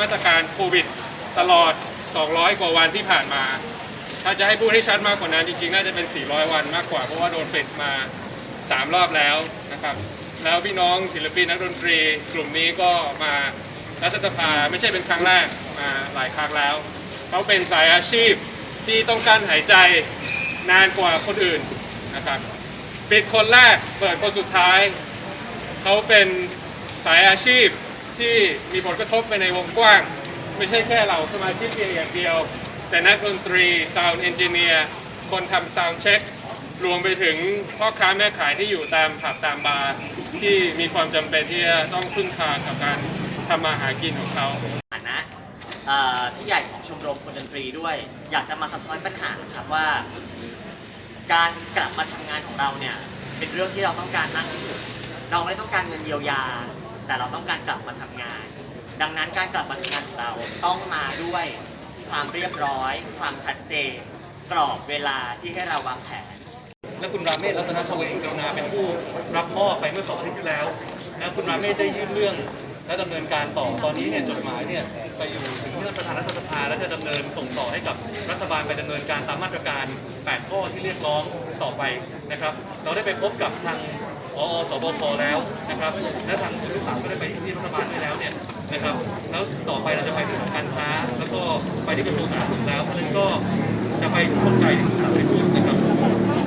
มาตรการโควิด ตลอด 200 กว่าวันที่ผ่านมา ถ้าจะให้พูดให้ชัดมากกว่านั้นจริงๆ น่าจะเป็น 400 วันมากกว่าเพราะว่าโดนปิดมา 3 รอบแล้วนะครับ แล้วพี่น้องศิลปินนักดนตรี กลุ่มนี้ก็มารัฐสภาไม่ใช่เป็นครั้งแรกมาหลายครั้งแล้ว เขาเป็นสายอาชีพที่ต้องการหายใจนานกว่าคนอื่นนะครับปิดคนแรกเปิดคนสุดท้าย เขาเป็นสายอาชีพ ที่มีผลกระทบไปในวงกว้าง ไม่ใช่แค่เราสมาชิกเพียงอย่างเดียว แต่นักดนตรีซาว n d เอนจิเนียร์คนทำซาว d เช็ครวมไปถึงพ่อค้าแม่ขายที่อยู่ตามผับตามบาร์ที่มีความจำเป็นที่จะต้องพึ่งพากับการทำมาหากินของเขาฐานะที่ใหญ่ของชมรมคนดนตรีด้วย อยากจะมาสะท้อนปัญหาครับว่า การกลับมาทำงานของเราเนี่ยเป็นเรื่องที่เราต้องการมากที่สุดเราไม่ต้องการเงินเยียวยา แต่เราต้องการกลับมาทำงาน ดังนั้นการกลับมาทำงานของเราต้องมาด้วยความเรียบร้อย ความชัดเจน กรอบเวลาที่ให้เราวางแผน และคุณราเมศรัตนชเวงกรุณาเป็นผู้รับมอบไปเมื่อสองอาทิตย์ที่แล้วนะคุณราเมศได้ยื่นเรื่องและดำเนินการต่อตอนนี้เนี่ยจดหมายเนี่ยไปอยู่ถึงที่ประธานรัฐสภาและจะดำเนินส่งต่อให้กับรัฐบาลไปดำเนินการตามมาตรการ 8 ข้อที่เรียกร้องต่อไปนะครับ เราได้ไปพบกับทาง ออสบคแล้วนะครับ และทางคุณลูกสาวก็ได้ไปที่รัฐบาลด้วยแล้วเนี่ยนะครับ แล้วต่อไปเราจะไปที่ทางการค้า แล้วก็ไปที่กระทรวงสาธารณสุขแล้วเพราะฉะนั้นก็จะไปพบไก่ที่คุณสาวได้พูดนะครับ